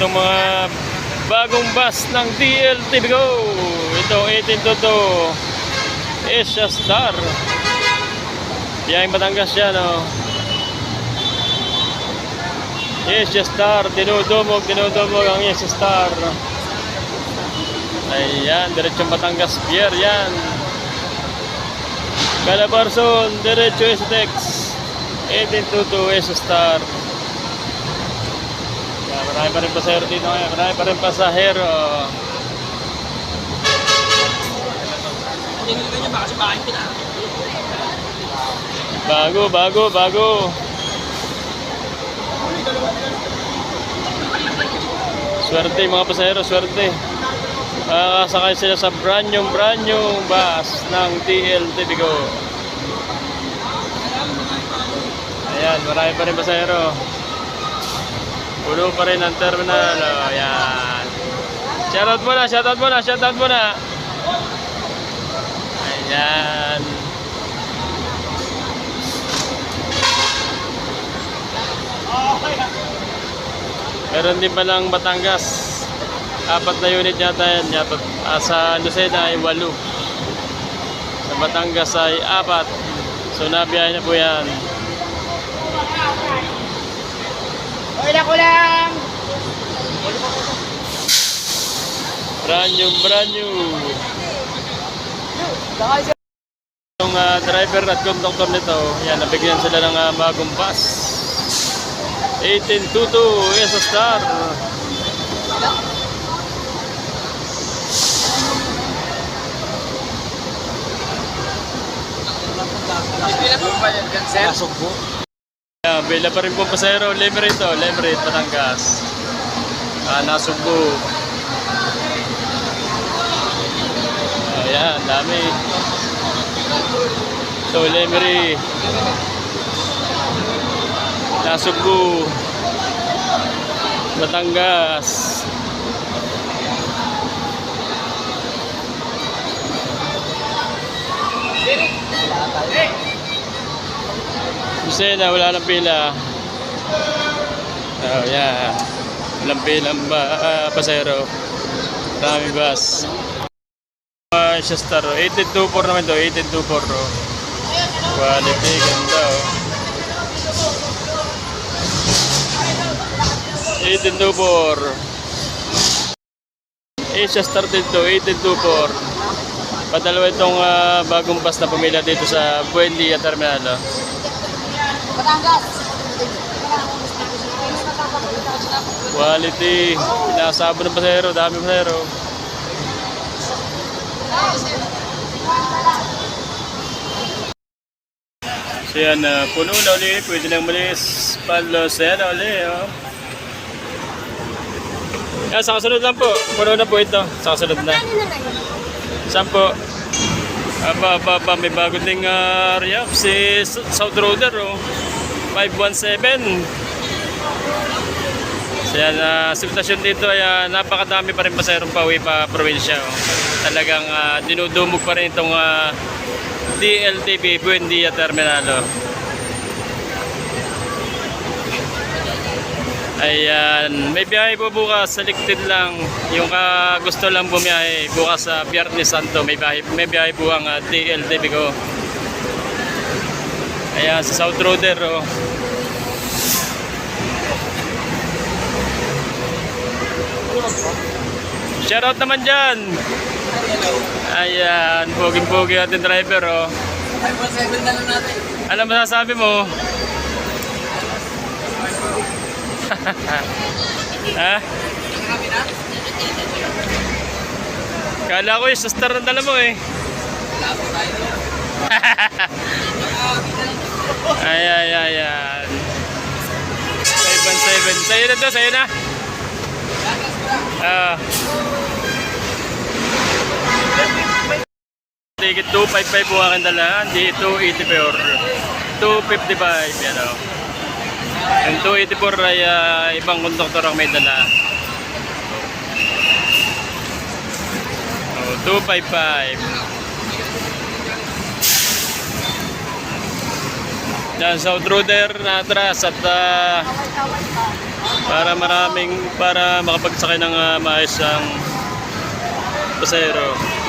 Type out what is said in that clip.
Itong mga bagong bus ng DLTV Go. Itong 1822 Asia Star. Yan Batangas yan, oh. Asia Star, dinudumog, dinudumog ang Asia Star. Ayan, diretsong Batangas Pier, yan. Calabarzon, diretso STX. 1822 Asia Star. Marami pa rin pasahero dito ngayon. Marami pa rin pasahero. Bago, bago, bago. Swerte mga pasahero, swerte. Makakasakay sila sa brand new, brand new bus ng TLT Bigo. Ayan, marami pa rin pasahero. Puno pa rin ang terminal. Oh, ayan. Shoutout muna, shoutout muna, shoutout muna. Ayan. Meron din pa ng Batangas. Apat na unit yata yan. Apat, ah, sa Lucena ay walo. Sa Batangas ay apat. So nabiyahe na po yan. Okay na ko lang. Brand new, brand new. Yung ah, driver at conductor nito, yan, nabigyan sila ng ah, bagong bus. 1822 ESA Star. Hindi na po ba yan dyan, sir? Nasugbo. Yeah, bila pa rin po pasero, Lemery to, Lemery, Batangas. Ah, Nasugbo. Ayan, dami. So, Lemery. Nasugbo. Batangas. Lucena, wala nang pila. Oh, yeah. Walang pila ang ba- ah, pasahero. Marami bus. Uh, oh. 1824 naman to. 1824. Oh. Quality, ganda oh. 1824. Asia Star din to, 1824. Padalawa itong ah, bagong bus na pumila dito sa Buendia Terminal. oh. Batangas. Quality. Pinasabo ng pasahero. Dami pasahero. So yan, uh, puno na uli. Pwede nang malis. Palos. Yan na uli. Oh. Yan, sa kasunod lang po. Puno na po ito. Sa kasunod na. Saan po? Aba, aba, aba, may bago ding uh, rehab. Si S- South Roader, oh. 517. So uh, sitwasyon dito ay ah, napakadami pa rin pasayrong pauwi pa probinsya. Oh. Talagang ah, dinudumog pa rin itong uh, DLTV Buendia Terminal. Oh. Ayan, may biyahe po bukas sa Liktid lang. Yung ka gusto lang bumiyahe bukas sa Biyernes Santo, may biyahe, may biyahe po ang uh, DLTV ko. Ayan, sa South Roader. Oh. Shoutout naman dyan. Ayan, poging-pogi ating driver. Oh. 517 na lang natin. Masasabi mo? ha? Kami na? Kala ko yung sa star ng dala mo eh. Ay, ay, ay, ay. 517. Sa'yo na to, sa'yo na. Ah. Ticket 255 po ang dalaan. Dito 84. 255 yan o. Yung 284 ay ah, ibang konduktor ang may dala. Oh, 255. Yan, South Roader na atras at ah, Para maraming, para makapagsakay ng uh, maayos ang pasahero.